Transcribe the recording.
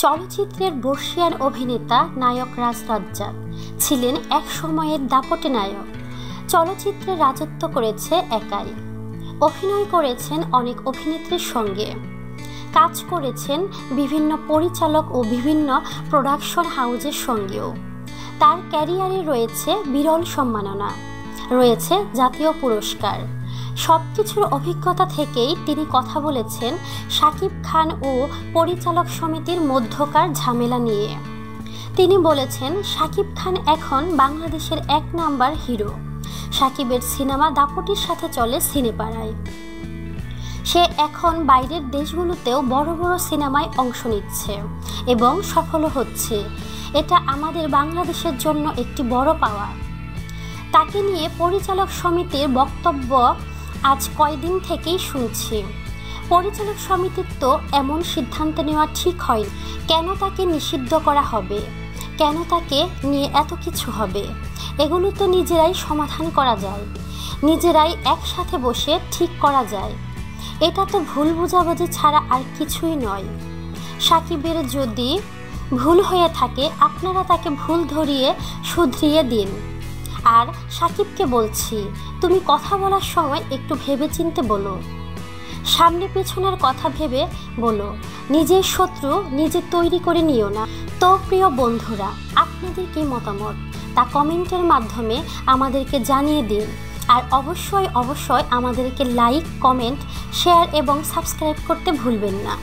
চলচ্চিত্রের বর্ষিয়ান অভিনেতা নায়ক রাজ রাজ্জাক ছিলেন এক সময়ের দাপটে নায়ক। চলচ্চিত্রে রাজত্ব করেছে একাই। অভিনয় করেছেন অনেক অভিনেত্রীর সঙ্গে। কাজ করেছেন বিভিন্ন পরিচালক ও বিভিন্ন প্রোডাকশন হাউজের সঙ্গেও। তার ক্যারিয়ারে রয়েছে বিরল সম্মাননা। রয়েছে জাতীয় পুরস্কার। সব কিছুর অভিজ্ঞতা থেকেই তিনি কথা বলেছেন শাকিব খান ও পরিচালক সমিতির মধ্যকার ঝামেলা নিয়ে। তিনি বলেছেন শাকিব খান এখন বাংলাদেশের এক নাম্বার হিরো। সাকিবের সিনেমা দাপটির সাথে চলে সিনেপাড়ায়। সে এখন বাইরের দেশগুলোতেও বড় বড় সিনেমায় অংশ নিচ্ছে এবং সফল হচ্ছে। এটা আমাদের বাংলাদেশের জন্য একটি বড় পাওয়া তাকে নিয়ে পরিচালক সমিতির বক্তব্য আজ কয়দিন থেকেই শুনছি। পরিচালক সমিতির তো এমন সিদ্ধান্ত নেওয়া ঠিক হয়, কেন তাকে নিষিদ্ধ করা হবে? কেন তাকে নিয়ে এত কিছু হবে? এগুলো তো নিজেরাই সমাধান করা যায়। নিজেরাই একসাথে বসে ঠিক করা যায়। এটা তো ভুল বোঝাবুঝি ছাড়া আর কিছুই নয়। সাকিবের যদি ভুল হয়ে থাকে, আপনারা তাকে ভুল ধরিয়ে শুধরিয়ে দিন। আর সাকিবকে বলছি, তুমি কথা বলার সময় একটু ভেবে চিনতে বলো। সামনে পেছনের কথা ভেবে বলো, নিজের শত্রু নিজে তৈরি করে নিও না। তো প্রিয় বন্ধুরা, আপনাদের কি মতামত? তা কমেন্টের মাধ্যমে আমাদেরকে জানিয়ে দিন। আর অবশ্যই অবশ্যই আমাদেরকে লাইক, কমেন্ট, শেয়ার এবং সাবস্ক্রাইব করতে ভুলবেন না।